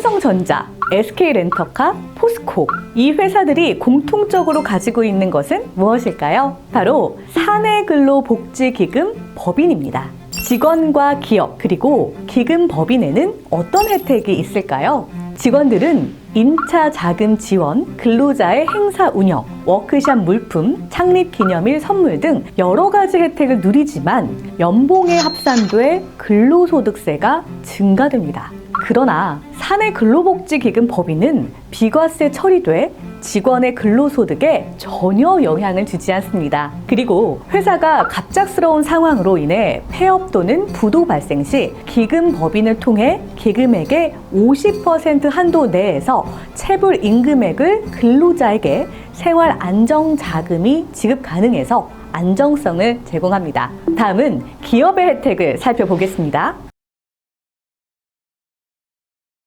삼성전자, SK렌터카, 포스코 이 회사들이 공통적으로 가지고 있는 것은 무엇일까요? 바로 사내근로복지기금 법인입니다. 직원과 기업 그리고 기금 법인에는 어떤 혜택이 있을까요? 직원들은 임차 자금 지원, 근로자의 행사 운영, 워크샵 물품, 창립 기념일 선물 등 여러 가지 혜택을 누리지만 연봉에 합산돼 근로소득세가 증가됩니다. 그러나 사내 근로복지기금 법인은 비과세 처리돼 직원의 근로소득에 전혀 영향을 주지 않습니다. 그리고 회사가 갑작스러운 상황으로 인해 폐업 또는 부도 발생 시 기금 법인을 통해 기금액의 50% 한도 내에서 체불 임금액을 근로자에게 생활 안정 자금이 지급 가능해서 안정성을 제공합니다. 다음은 기업의 혜택을 살펴보겠습니다.